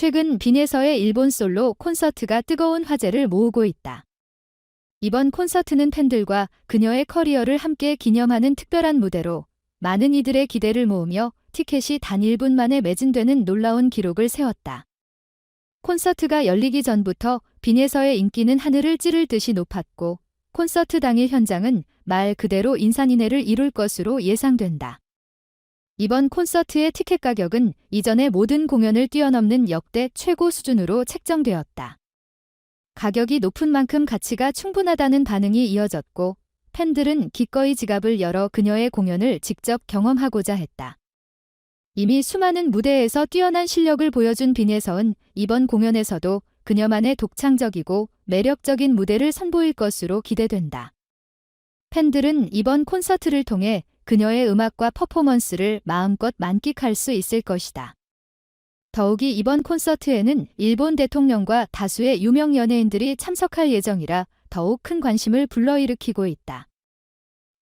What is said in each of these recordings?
최근 빈에서의 일본 솔로 콘서트가 뜨거운 화제를 모으고 있다. 이번 콘서트는 팬들과 그녀의 커리어를 함께 기념하는 특별한 무대로 많은 이들의 기대를 모으며 티켓이 단 1분 만에 매진되는 놀라운 기록을 세웠다. 콘서트가 열리기 전부터 빈에서의 인기는 하늘을 찌를 듯이 높았고 콘서트 당일 현장은 말 그대로 인산인해를 이룰 것으로 예상된다. 이번 콘서트의 티켓 가격은 이전의 모든 공연을 뛰어넘는 역대 최고 수준으로 책정되었다. 가격이 높은 만큼 가치가 충분하다는 반응이 이어졌고 팬들은 기꺼이 지갑을 열어 그녀의 공연을 직접 경험하고자 했다. 이미 수많은 무대에서 뛰어난 실력을 보여준 빈예서은 이번 공연에서도 그녀만의 독창적이고 매력적인 무대를 선보일 것으로 기대된다. 팬들은 이번 콘서트를 통해 그녀의 음악과 퍼포먼스를 마음껏 만끽할 수 있을 것이다. 더욱이 이번 콘서트에는 일본 대통령과 다수의 유명 연예인들이 참석할 예정이라 더욱 큰 관심을 불러일으키고 있다.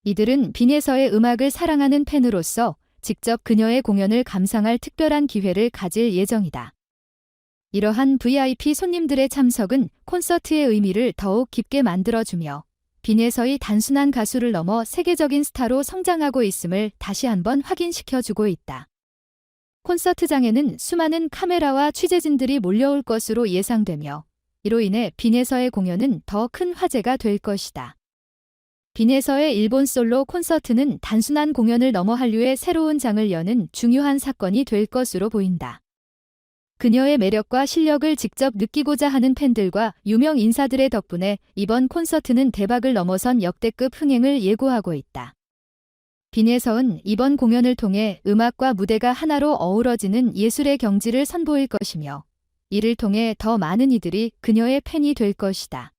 이들은 빈에서의 음악을 사랑하는 팬으로서 직접 그녀의 공연을 감상할 특별한 기회를 가질 예정이다. 이러한 VIP 손님들의 참석은 콘서트의 의미를 더욱 깊게 만들어주며 빈에서의 단순한 가수를 넘어 세계적인 스타로 성장하고 있음을 다시 한번 확인시켜 주고 있다. 콘서트장에는 수많은 카메라와 취재진들이 몰려올 것으로 예상되며 이로 인해 빈에서의 공연은 더 큰 화제가 될 것이다. 빈에서의 일본 솔로 콘서트는 단순한 공연을 넘어 한류의 새로운 장을 여는 중요한 사건이 될 것으로 보인다. 그녀의 매력과 실력을 직접 느끼고자 하는 팬들과 유명 인사들의 덕분에 이번 콘서트는 대박을 넘어선 역대급 흥행을 예고하고 있다. 빈에서은 이번 공연을 통해 음악과 무대가 하나로 어우러지는 예술의 경지를 선보일 것이며 이를 통해 더 많은 이들이 그녀의 팬이 될 것이다.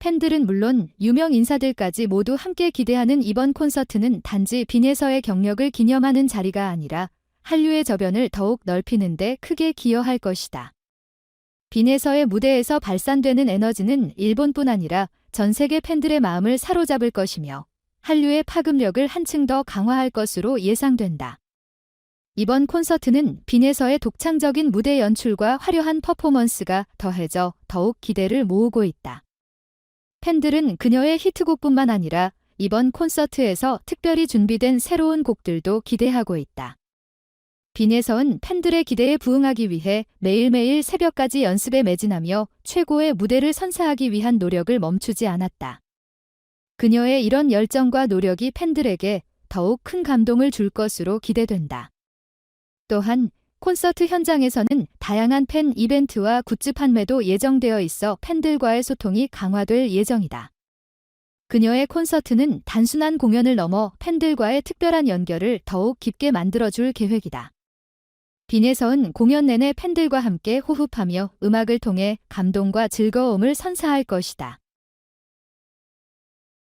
팬들은 물론 유명 인사들까지 모두 함께 기대하는 이번 콘서트는 단지 빈에서의 경력을 기념하는 자리가 아니라 한류의 저변을 더욱 넓히는데 크게 기여할 것이다. 빈에서의 무대에서 발산되는 에너지는 일본뿐 아니라 전 세계 팬들의 마음을 사로잡을 것이며 한류의 파급력을 한층 더 강화할 것으로 예상된다. 이번 콘서트는 빈에서의 독창적인 무대 연출과 화려한 퍼포먼스가 더해져 더욱 기대를 모으고 있다. 팬들은 그녀의 히트곡뿐만 아니라 이번 콘서트에서 특별히 준비된 새로운 곡들도 기대하고 있다. 빈에서는 팬들의 기대에 부응하기 위해 매일매일 새벽까지 연습에 매진하며 최고의 무대를 선사하기 위한 노력을 멈추지 않았다. 그녀의 이런 열정과 노력이 팬들에게 더욱 큰 감동을 줄 것으로 기대된다. 또한 콘서트 현장에서는 다양한 팬 이벤트와 굿즈 판매도 예정되어 있어 팬들과의 소통이 강화될 예정이다. 그녀의 콘서트는 단순한 공연을 넘어 팬들과의 특별한 연결을 더욱 깊게 만들어줄 계획이다. 빈에서는 공연 내내 팬들과 함께 호흡하며 음악을 통해 감동과 즐거움을 선사할 것이다.